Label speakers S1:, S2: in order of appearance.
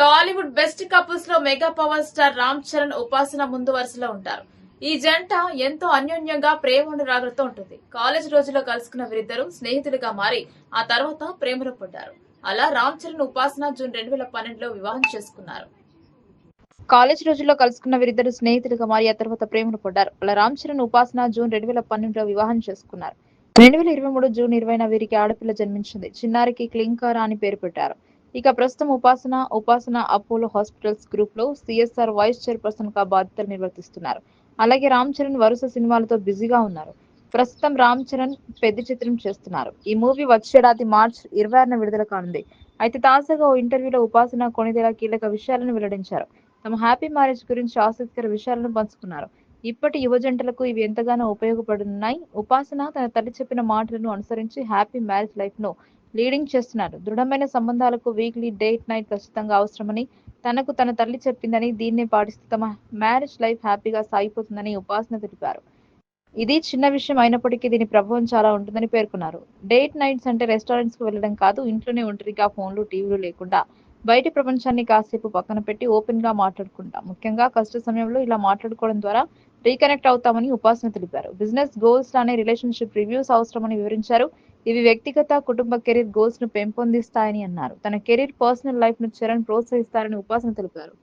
S1: Tollywood best కపుల్స్లో mega power star Ram Charan Upasana ముందు వరుసలో ఉంటారు. ఈ జంట ఎంతో అన్యోన్యంగా ప్రేమానురాగులతో ఉంటుంది. కాలేజ్ రోజుల్లో కలుసుకున్న వీరిద్దరూ స్నేహితులుగా మారి ఆ తర్వాత ప్రేమలో పడ్డారు అలా రామ్ చరణ్ ఉపాసన జూన్ రెండు వేల పన్నెండులో వివాహం చేసుకున్నారు. కాలేజ్ రోజుల్లో కలుసుకున్న వీరిద్దరు స్నేహితులుగా మారి ఆ తర్వాత ప్రేమలో పడ్డారు అలా రామ్ చరణ్ ఉపాసన జూన్ రెండు వేల పన్నెండులో వివాహం చేసుకున్నారు. రెండు వేల ఇరవై మూడు జూన్ ఇరవైన వీరికి ఆడపిల్ల జన్మించింది. చిన్నారికి క్లింకారా అని పేరు పెట్టారు. ఇక ప్రస్తుతం ఉపాసన ఉపాసన అపోలో హాస్పిటల్స్ గ్రూప్లో సిఎస్ఆర్ వైస్ చైర్పర్సన్గా బాధ్యతలు నిర్వర్తిస్తున్నారు. అలాగే రామ్ చరణ్ వరుస సినిమాలతో బిజీగా ఉన్నారు. ప్రస్తుతం రామ్ చరణ్ పెద్ద చిత్రం చేస్తున్నారు. ఈ మూవీ వచ్చేడాది మార్చ్ ఇరవై ఆరున విడుదల కానుంది. అయితే తాజాగా ఓ ఇంటర్వ్యూలో ఉపాసన కొనిదేలా కీలక విషయాలను వెల్లడించారు. తమ హ్యాపీ మ్యారేజ్ గురించి ఆసక్తికర విషయాలను పంచుకున్నారు. ఇప్పటి యువ జంటలకు ఇవి ఎంతగానో ఉపయోగపడుతున్నాయి ఉపాసన తన తల్లి చెప్పిన మాటలను అనుసరించి హ్యాపీ మ్యారేజ్ లైఫ్ను లీడింగ్ చేస్తున్నారు. దృఢమైన సంబంధాలకు వీక్లీ డేట్ నైట్ ఖచ్చితంగా అవసరమని తనకు తన తల్లి చెప్పిందని దీన్ని పాటిస్తూ తమ మ్యారేజ్ లైఫ్ హ్యాపీగా సాగిపోతుందని ఉపాసన తెలిపారు. ఇది చిన్న విషయం అయినప్పటికీ దీని ప్రభావం చాలా ఉంటుందని పేర్కొన్నారు. డేట్ నైట్స్ అంటే రెస్టారెంట్స్కు వెళ్ళడం కాదు ఇంట్లోనే ఒంటరిగా ఫోన్లు టీవీలు లేకుండా బయటి ప్రపంచాన్ని కాసేపు పక్కన పెట్టి ఓపెన్గా మాట్లాడుకుంటాం. ముఖ్యంగా కష్ట సమయంలో ఇలా మాట్లాడుకోవడం ద్వారా రీకనెక్ట్ అవుతామని ఉపాసన తెలిపారు. బిజినెస్ గోల్స్ లానే రిలేషన్షిప్ రివ్యూస్ అవసరమని వివరించారు. ఇవి వ్యక్తిగత కుటుంబ కెరీర్ గోల్స్ను పెంపొందిస్తాయని అన్నారు. తన కెరీర్ పర్సనల్ లైఫ్ను చరణ్ ప్రోత్సహిస్తారని ఉపాసన తెలిపారు.